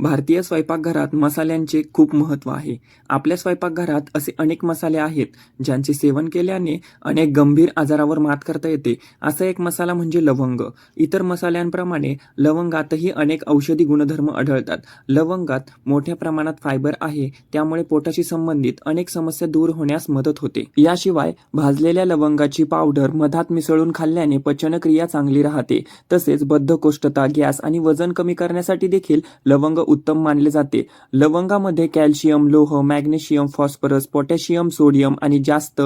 भारतीय स्वयंपाकघरात मसाल्यांचे खूप महत्त्व आहे. आपल्या स्वयंपाकघरात असे अनेक मसाले आहेत ज्यांचे सेवन केल्याने अनेक गंभीर आजारावर मात करता येते. असा एक मसाला म्हणजे लवंग. इतर मसाल्यांप्रमाणे लवंगातही अनेक औषधी गुणधर्म आढळतात. लवंगात मोठ्या प्रमाणात फायबर आहे त्यामुळे पोटाशी संबंधित अनेक समस्या दूर होण्यास मदत होते. याशिवाय भाजलेल्या लवंगाची पावडर मधात मिसळून खाल्ल्याने पचनक्रिया चांगली राहते. तसेच बद्धकोष्ठता गॅस आणि वजन कमी करण्यासाठी देखील लवंग उत्तम मानले जाते. लवंगामध्ये कॅल्शियम लोह मॅग्नेशियम फॉस्फरस पोटॅशियम सोडियम आणि जास्त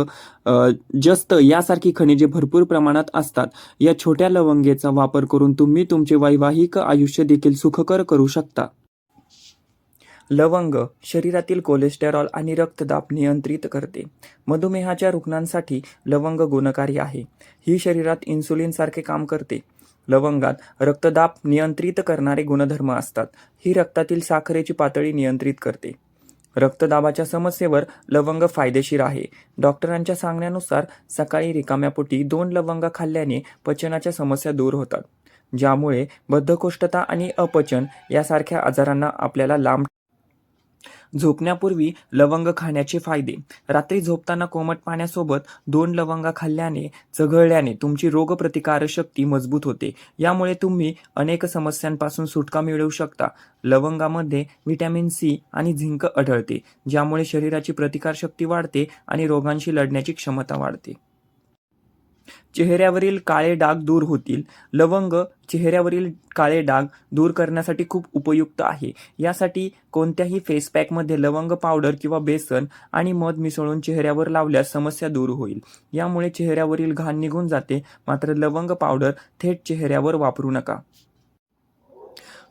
जस्त यासारखी खनिजे भरपूर प्रमाणात असतात. या छोट्या लवंगेचा वापर करून तुम्ही तुमचे वैवाहिक आयुष्य देखील सुखकर करू शकता. लवंग शरीरातील कोलेस्टेरॉल आणि रक्तदाब नियंत्रित करते. मधुमेहाच्या रुग्णांसाठी लवंग गुणकारी आहे. ही शरीरात इन्सुलिनसारखे काम करते. लवंगात रक्तदाब नियंत्रित करणारे गुणधर्म असतात. ही रक्तातील साखरेची पातळी नियंत्रित करते. रक्तदाबाच्या समस्येवर लवंग फायदेशीर आहे. डॉक्टरांच्या सांगण्यानुसार सकाळी रिकाम्या पोटी दोन लवंग खाल्ल्याने पचनाच्या समस्या दूर होतात ज्यामुळे बद्धकोष्ठता आणि अपचन यासारख्या आजारांना आपल्याला लांब झोपण्यापूर्वी लवंग खाण्याचे फायदे. रात्री झोपताना कोमट पाण्यासोबत दोन लवंगा खाल्ल्याने चघळल्याने तुमची रोगप्रतिकारशक्ती मजबूत होते. यामुळे तुम्ही अनेक समस्यांपासून सुटका मिळवू शकता. लवंगामध्ये व्हिटॅमिन सी आणि झिंक आढळते ज्यामुळे शरीराची प्रतिकारशक्ती वाढते आणि रोगांशी लढण्याची क्षमता वाढते. चेहऱ्यावरील काळे डाग दूर होतील. लवंग चेहऱ्यावरील काळे डाग दूर करण्यासाठी खूप उपयुक्त आहे. यासाठी कोणत्याही फेस पॅकमध्ये लवंग पावडर किंवा बेसन आणि मध मिसळून चेहऱ्यावर लावल्यास समस्या दूर होईल. यामुळे चेहऱ्यावरील घाण निघून जाते. मात्र लवंग पावडर थेट चेहऱ्यावर वापरू नका.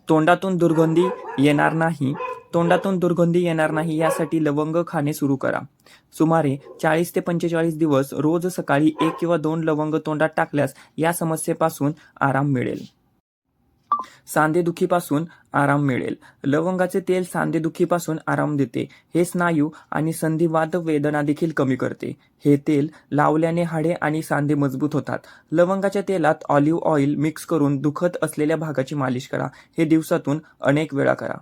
तोंडातून दुर्गंधी येणार नाही. तोंडातून दुर्गंधी येणार नाही यासाठी लवंग खाणे सुरू करा. सुमारे चाळीस ते पंचेचाळीस दिवस रोज सकाळी एक किंवा दोन लवंग तोंडात टाकल्यास या समस्येपासून आराम मिळेल. सांधेदुखीपासून आराम मिळेल. लवंगाचे तेल सांधेदुखीपासून आराम देते. हे स्नायू आणि संधिवात वेदना देखील कमी करते. हे तेल लावल्याने हाडे आणि सांधे मजबूत होतात. लवंगाच्या तेलात ऑलिव्ह ऑइल मिक्स करून दुखत असलेल्या भागाची मालिश करा. हे दिवसातून अनेक वेळा करा.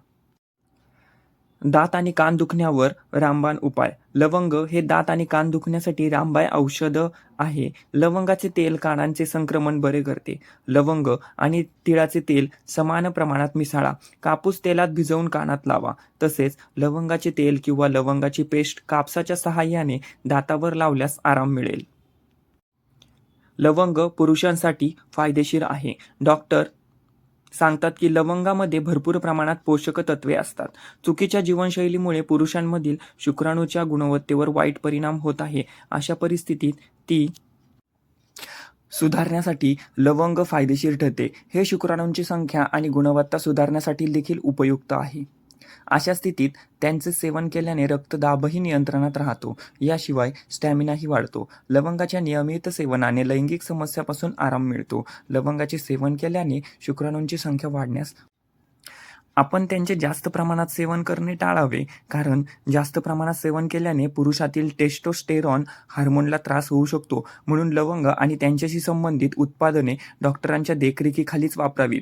दात आणि कान दुखण्यावर रामबाण उपाय. लवंग हे दात आणि कान दुखण्यासाठी रामबाय औषध आहे. लवंगाचे तेल कानांचे संक्रमण बरे करते. लवंग आणि तिळाचे तेल समान प्रमाणात मिसळा. कापूस तेलात भिजवून कानात लावा. तसेच लवंगाचे तेल किंवा लवंगाची पेस्ट कापसाच्या सहाय्याने दातावर लावल्यास आराम मिळेल. लवंग पुरुषांसाठी फायदेशीर आहे. डॉक्टर सांगतात की लवंगामध्ये भरपूर प्रमाणात पोषक तत्वे असतात. चुकीच्या जीवनशैलीमुळे पुरुषांमधील शुक्राणूच्या गुणवत्तेवर वाईट परिणाम होत आहे. अशा परिस्थितीत ती सुधारण्यासाठी लवंग फायदेशीर ठरते. हे शुक्राणूंची संख्या आणि गुणवत्ता सुधारण्यासाठी देखील उपयुक्त आहे. अशा स्थितीत त्यांचे सेवन केल्याने रक्तदाबही नियंत्रणात राहतो. याशिवाय स्टॅमिनाही वाढतो. लवंगाच्या नियमित सेवनाने लैंगिक समस्यापासून आराम मिळतो. लवंगाचे सेवन केल्याने शुक्राणूंची संख्या वाढण्यास आपण त्यांचे जास्त प्रमाणात सेवन करणे टाळावे. कारण जास्त प्रमाणात सेवन केल्याने पुरुषातील टेस्टोस्टेरॉन हार्मोनला त्रास होऊ शकतो. म्हणून लवंग आणि त्यांच्याशी संबंधित उत्पादने डॉक्टरांच्या देखरेखीखालीच वापरावीत.